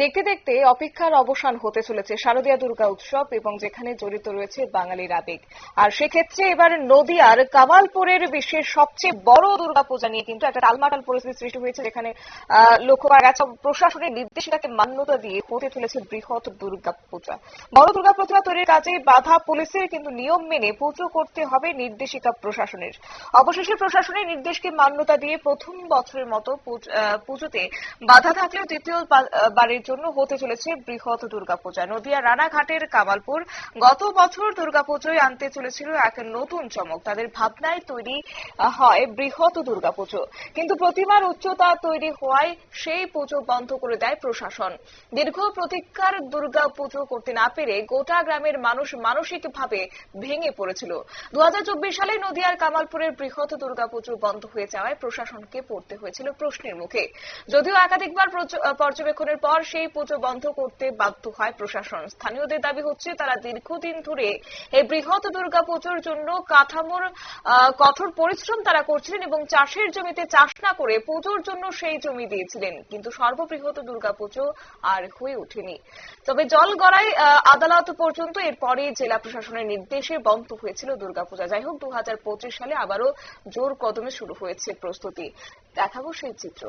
দেখতে দেখতে অপেক্ষার অবসান হতে চলেছে শারদীয়া দুর্গা উৎসব এবং যেখানে জড়িত রয়েছে বাঙালির আবেগ। আর সেক্ষেত্রে এবার নদিয়ার কামালপুরের বিশ্বের সবচেয়ে বড় দুর্গাপূজা নিয়ে কিন্তু একটা টালমাটাল পরিস্থিতি সৃষ্টি হয়েছে, যেখানে লক্ষ্য করা গেছে প্রশাসনের নির্দেশিকাকে মান্যতা দিয়ে হতে চলেছে বৃহৎ দুর্গাপূজা। বড় দুর্গা প্রতিমা তৈরির কাজে বাধা পুলিশের কিন্তু নিয়ম মেনে পুজো করতে হবে নির্দেশিকা প্রশাসনের। অবশেষে প্রশাসনের নির্দেশকে মান্যতা দিয়ে প্রথম বছরের মতো পুজোতে বাধা থাকলেও দ্বিতীয় বারের জন্য হতে চলেছে বৃহৎ দুর্গাপূজা। নদিয়া রানাঘাটের কামালপুর গত বছর দুর্গাপুজোয় আনতে চলেছিল এক নতুন চমক। তাদের ভাবনায় তৈরি হয় বৃহৎ দুর্গাপুজো। কিন্তু প্রতিমার উচ্চতা তৈরি হওয়ায় সেই পুজো বন্ধ করে দেয় প্রশাসন। দীর্ঘ প্রতীক্ষার দুর্গা পুজো করতে না পেরে গোটা গ্রামের মানুষ মানসিকভাবে ভেঙে পড়েছিল। দু হাজার চব্বিশ সালে নদিয়ার কামালপুরের বৃহৎ দুর্গাপুজো বন্ধ হয়ে যাওয়ায় প্রশাসনকে পড়তে হয়েছিল প্রশ্নের মুখে। যদিও একাধিকবার পর্যবেক্ষণের পর সেই পুজো বন্ধ করতে বাধ্য হয় প্রশাসন। স্থানীয়দের দাবি হচ্ছে, তারা দীর্ঘদিন ধরে এই বৃহৎ দুর্গাপুজোর জন্য কাঠামোর কঠোর পরিশ্রম তারা করছিলেন এবং চাষের জমিতে চাষ না করে পুজোর জন্য সেই জমি দিয়েছিলেন। কিন্তু সর্ববৃহৎ দুর্গাপুজো আর হয়ে ওঠেনি। তবে জল গড়াই আদালত পর্যন্ত এরপরে জেলা প্রশাসনের নির্দেশে বন্ধ হয়েছিল দুর্গাপূজা। যাই হোক দু হাজার পঁচিশ সালে আবারও জোর কদমে শুরু হয়েছে প্রস্তুতি। দেখাবো সেই চিত্র।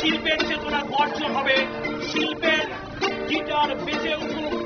শিল্পের চেতনা অর্জন হবে। শিল্পের গিটার বেঁচে উঠুক।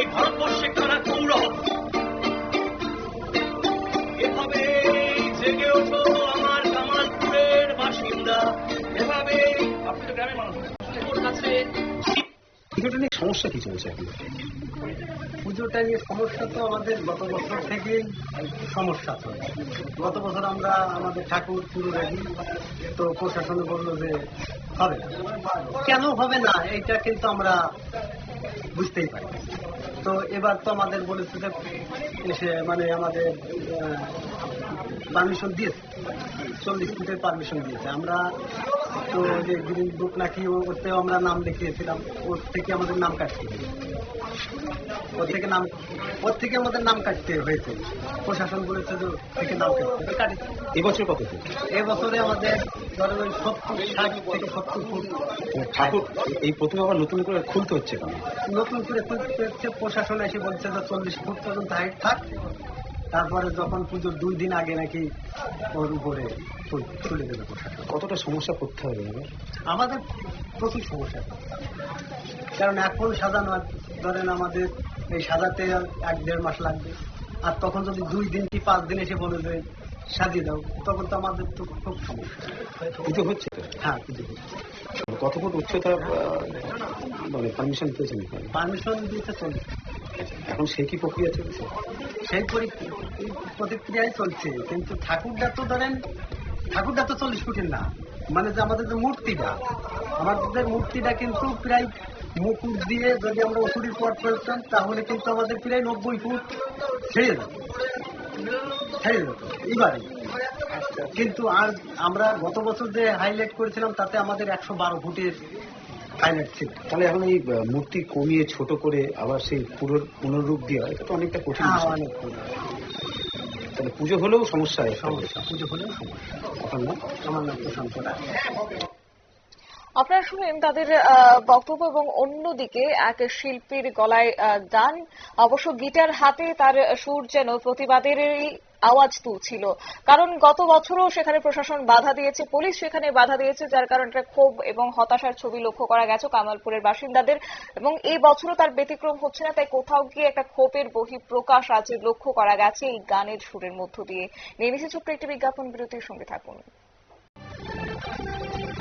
আজ পুজোটা নিয়ে সমস্যা কি চলছে এখন? পুজোটা নিয়ে সমস্যা তো আমাদের গত বছর থেকে সমস্যা চলছে। গত বছর আমরা আমাদের ঠাকুর পুরো রাখি তো প্রশাসনে বলল যে হবে কেন হবে না, এইটা কিন্তু আমরা বুঝতেই পারি তো এবার তো আমাদের বলেছে যে মানে আমাদের পারমিশন দিয়েছে। চল্লিশ ফুটের পারমিশন দিয়েছে। আমরা তো যে গ্রিন বুক নাকি ওতেও আমরা নাম লিখিয়েছিলাম ওর থেকে আমাদের নাম কাটতে হয়েছে। ওর থেকে নাম ওর থেকে আমাদের নাম কাটতে হয়েছে। প্রশাসন বলেছে যে থেকে নাম কাটতে কাটি এবছর কত এবছরে আমাদের ধরো ওই সত্তর ষাট থেকে সত্তর ফুট। ঠাকুর এই প্রথমে আবার নতুন করে খুলতে হচ্ছে কেন? নতুন করে খুলতে হচ্ছে। প্রশাসন এসে বলছে যে চল্লিশ ফুট পর্যন্ত হাইট থাক। তারপরে যখন পুজোর দুই দিন আগে নাকি ওর উপরে তুল- তুলে দেবে কতটা সমস্যা করতে হবে আমাদের প্রচুর সমস্যা। কারণ এখন সাজানো ধরেন আমাদের এই সাজাতে এক দেড় মাস লাগবে। আর তখন যদি দুই দিন কি পাঁচ দিন এসে বলে যে সাজিয়ে দাও তখন তো আমাদের তো খুব সমস্যা। পুজো হচ্ছে হ্যাঁ পুজো হচ্ছে। কত ফুট উচ্চতা মানে পারমিশন পেয়েছেন পারমিশন দিতে চলছে। এখন সে কি প্রক্রিয়া চলছে? সেই পরি- প্রতিক্রিয়ায় চলছে, কিন্তু ঠাকুরটা তো ধরেন ঠাকুরটা তো চল্লিশ ফুটের না মানে যে আমাদের যে মূর্তিটা, আমাদের মূর্তিটা কিন্তু প্রায় মুকুট দিয়ে যদি আমরা ওষুধের পথ ফেলতাম, তাহলে কিন্তু আমাদের প্রায় নব্বই ফুট ছেড়ে যেত এবারে কিন্তু আর আমরা গত বছর যে হাইলাইট করেছিলাম, তাতে আমাদের একশো বারো ফুটের হাইলাইট ছিল তাহলে এখন এই মূর্তি কমিয়ে ছোট করে আবার সেই পুরোর পুনরূপ দেওয়া এটা তো অনেকটা কঠিন হ্যাঁ, অনেক তাহলে পুজো হলেও সমস্যা। সমস্যা পুজো হলেও সমস্যা। এখন না? আমার নাম প্রশান্ত রায় আপনারা শুনেন তাদের বক্তব্য এবং অন্যদিকে এক শিল্পীর গলায় গান অবশ্য গিটার হাতে তার সুর যেন প্রতিবাদেরই আওয়াজ তুলছিল। কারণ গত বছরও সেখানে প্রশাসন বাধা দিয়েছে, পুলিশ সেখানে বাধা দিয়েছে, যার কারণে ক্ষোভ এবং হতাশার ছবি লক্ষ্য করা গেছে কামালপুরের বাসিন্দাদের। এবং এই বছরও তার ব্যতিক্রম হচ্ছে না, তাই কোথাও গিয়ে একটা ক্ষোভের বহি প্রকাশ আজ লক্ষ্য করা গেছে এই গানের সুরের মধ্য দিয়ে। নিয়ে নিচ্ছে ছোট্ট একটি বিজ্ঞাপন, বিরতির সঙ্গে থাকুন।